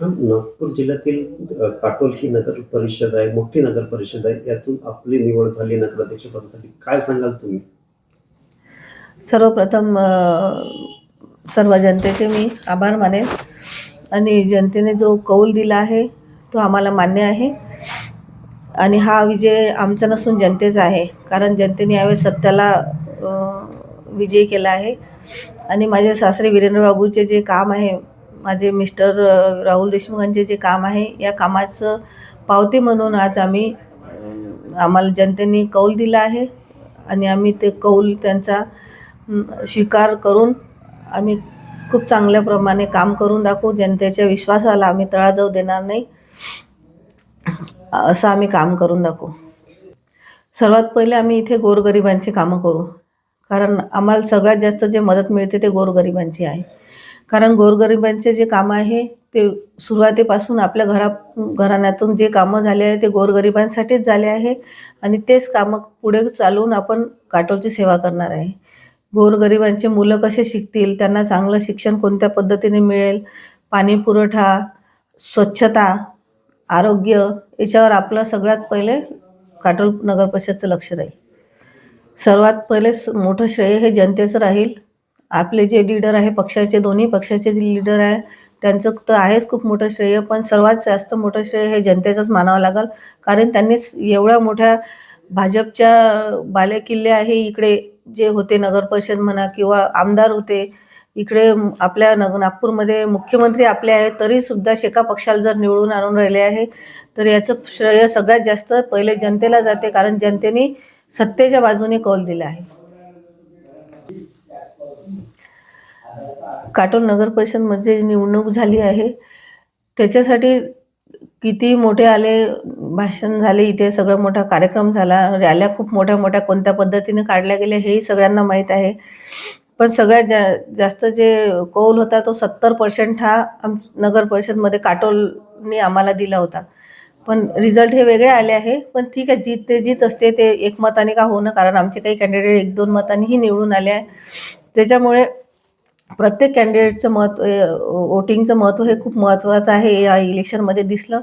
नागपूर जिल्ह्यातील अ, काटोल ही नगर परिषद आहे मोठी नगर परिषद आहे यातून आपली निवड झाली नगराध्यक्ष पदासाठी. काय सांगाल तुम्ही? सर्वप्रथम सर्व जनतेचे मी आभार मानेन आणि जनतेने जो कौल दिला आहे तो आम्हाला मान्य आहे. आणि हा विजय आमचा नसून जनतेचा आहे कारण जनतेने यावेळेस सत्याला विजय केला आहे. आणि माझे सासरे वीरेंद्र बाबूचे जे काम आहे माझे मिस्टर राहुल देशमुखांचे जे काम आहे या कामाचं पावती म्हणून आज आम्ही आम्हाला जनतेने कौल दिला आहे आणि आम्ही ते कौल त्यांचा स्वीकार करून आम्ही खूप चांगल्याप्रमाणे काम करून दाखवू. जनतेच्या विश्वासाला आम्ही तळा जाऊ देणार नाही. असं आम्ही काम करून दाखवू. सर्वात पहिले आम्ही इथे गोरगरिबांची कामं करू. कारण आम्हाला सगळ्यात जास्त जे मदत मिळते ते गोरगरिबांची आहे. कारण गोरगरिबांचे जे कामं आहे ते सुरुवातीपासून आपल्या घरा घराण्यातून जे कामं झाले आहे ते गोरगरिबांसाठीच झाले आहे. आणि तेच कामं पुढे चालवून आपण काटोलची सेवा करणार आहे. गोरगरिबांचे मुलं कसे शिकतील त्यांना चांगलं शिक्षण कोणत्या पद्धतीने मिळेल? पाणी पुरवठा स्वच्छता आरोग्य याच्यावर आपलं सगळ्यात पहिले काटोल नगर परिषदचं लक्ष राहील. सर्वात पहिले स- मोठं श्रेय हे जनतेचं राहील. आपले जे लीडर आहे पक्षाचे दोन्ही पक्षाचे जे लीडर आहे त्यांचं तर आहेच खूप मोठं श्रेय पण सर्वात जास्त मोठं श्रेय हे जनतेचंच मानावं लागेल. कारण त्यांनीच एवढ्या मोठ्या भाजपच्या बालेकिल्ले आहे इकडे जे होते नगर परिषद म्हणा किंवा आमदार होते इकडे आपल्या नग नागपूरमध्ये मुख्यमंत्री आपले आहेत तरी सुद्धा शेका पक्षाला जर निवडून आणून राहिले आहे तर याचं श्रेय सगळ्यात जास्त पहिले जनतेला जाते कारण जनतेने सत्तेच्या बाजूने कौल दिला आहे. काटोल नगर परिषदमध्ये निवडणूक झाली आहे. त्याच्यासाठी किती मोठे आले भाषण झाले इथे सगळं मोठा कार्यक्रम झाला. रॅल्या खूप मोठ्या मोठ्या कोणत्या पद्धतीने काढल्या गेल्या हेही सगळ्यांना माहीत आहे. पण सगळ्यात जा जास्त जे कौल होता तो सत्तर पर्सेंट हा आम नगर परिषदमध्ये काटोलने आम्हाला दिला होता. पण रिझल्ट हे वेगळे आले आहे. पण ठीक आहे जीत ते जीत असते ते एक मताने का होणं? कारण आमचे काही कॅन्डिडेट एक दोन मतांनीही निवडून आले आहे. त्याच्यामुळे प्रत्येक कॅन्डिडेटचं महत्त्व वोटिंगचं महत्त्व हे खूप महत्त्वाचं आहे या इलेक्शनमध्ये दिसलं.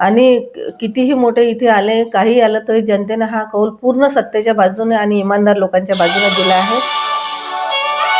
आणि कितीही मोठे इथे आले काही आलं तरी जनतेनं हा कौल पूर्ण सत्तेच्या बाजूने आणि इमानदार लोकांच्या बाजूने दिला आहे.